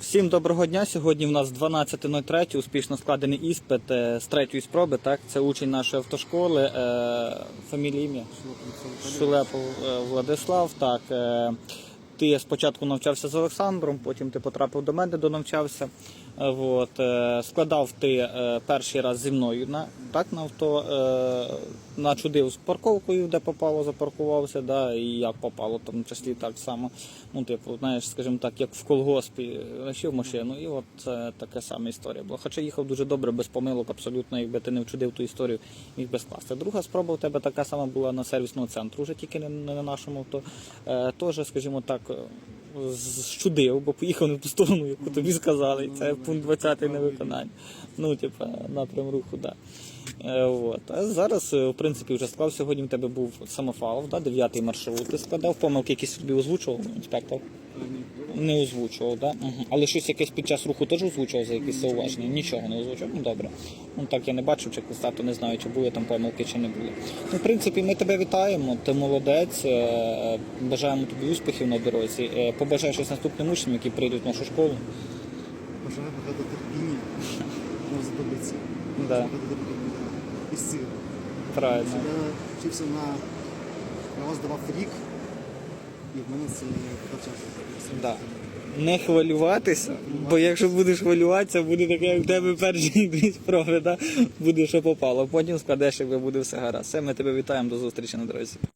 Всім доброго дня. Сьогодні в нас 12.03, успішно складений іспит е, з третьої спроби. Так, це учень нашої автошколи, е, фамілія ім'я Шулепов е, Владислав. Так, ти спочатку навчався з Олександром, потім ти потрапив до мене, донавчався. Е, От, е, складав ти е, перший раз зі мною на, так, на авто, начудив з парковкою, де попало, запаркувався, да, і як попало, в тому числі так само. Ну, типу, знаєш, скажімо так, як в колгоспі, лишив машину, і от така сама історія була. Хоча їхав дуже добре, без помилок, абсолютно, якби ти не вчудив ту історію, міг би скласти. Друга спроба у тебе така сама була на сервісному центру, вже тільки не, на нашому авто. Теж, скажімо так, щудив, бо поїхав не ту сторону, яку тобі сказали. Це пункт 20 на виконання. Ну, типа, напрям руху, да. Е, от. А зараз, е, в принципі, вже склав. Сьогодні в тебе був самофал, да, дев'ятий маршрут. Ти складав помилки, якісь собі озвучував інспектор? Не озвучував, да? Угу. Але щось якесь під час руху теж озвучував за якісь зауваження? Нічого не озвучував? Ну добре. Ну так я не бачив, чи то не знаю, чи були там помилки, чи не були. Ну, в принципі, ми тебе вітаємо, ти молодець. е, Бажаємо тобі успіхів на дорозі. Е, Побажай щось наступним учням, які прийдуть в нашу школу. Бажаю багато терпіння. Воно знадобиться. Да. І сил. Правильно. Я вчився на право здавав рік, і в мене це почався. Да. Не хвилюватися, бо якщо будеш хвилюватися, буде таке, як в тебе перші дві спроби, да? буде що попало. Потім складеш, якби буде все гаразд. Все, ми тебе вітаємо до зустрічі на дорозі.